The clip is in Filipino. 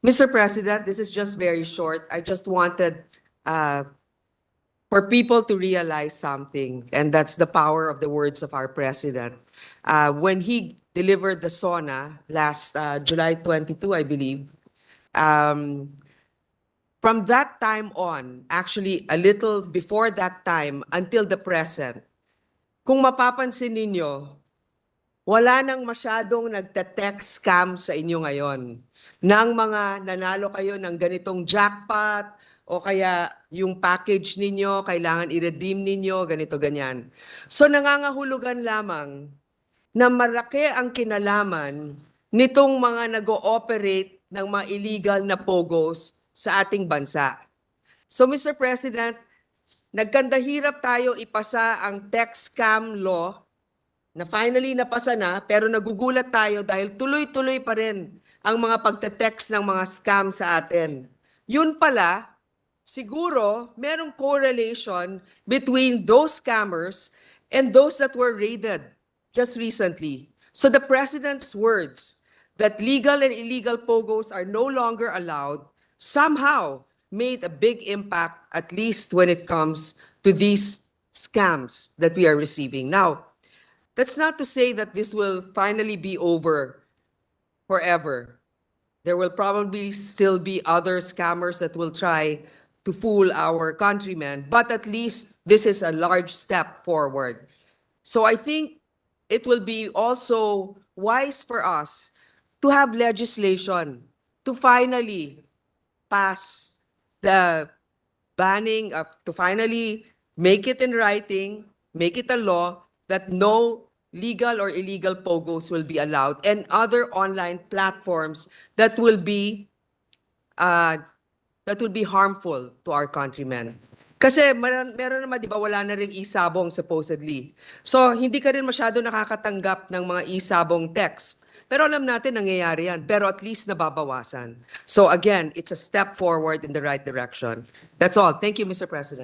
Mr. President, this is just very short. I just wanted uh, for people to realize something, and that's the power of the words of our president. Uh, When he delivered the SONA last uh, July 22, I believe, um, from that time on, actually a little before that time until the present, kung mapapansin ninyo, wala nang masyadong nagte-text scam sa inyo ngayon. Nang mga nanalo kayo ng ganitong jackpot o kaya yung package ninyo, kailangan i-redeem ninyo, ganito, ganyan. So nangangahulugan lamang na malaki ang kinalaman nitong mga nag-ooperate ng mga illegal na pogos sa ating bansa. So Mr. President, nagkandahirap tayo ipasa ang text scam law na finally napasa na pero nagugulat tayo dahil tuloy-tuloy pa rin ang mga pagte-text ng mga scam sa atin. Yun pala, siguro merong correlation between those scammers and those that were raided just recently. So the president's words that legal and illegal pogos are no longer allowed somehow made a big impact, at least when it comes to these scams that we are receiving. Now, that's not to say that this will finally be over forever. There will probably still be other scammers that will try to fool our countrymen, but at least this is a large step forward. So I think it will be also wise for us to have legislation to finally pass the banning of, to finally make it in writing, make it a law that no legal or illegal pogos will be allowed and other online platforms that will be uh, that will be harmful to our countrymen. Kasi meron, meron naman, di ba, wala na rin isabong supposedly. So, hindi ka rin masyado nakakatanggap ng mga isabong text. Pero alam natin, nangyayari yan. Pero at least nababawasan. So again, it's a step forward in the right direction. That's all. Thank you, Mr. President.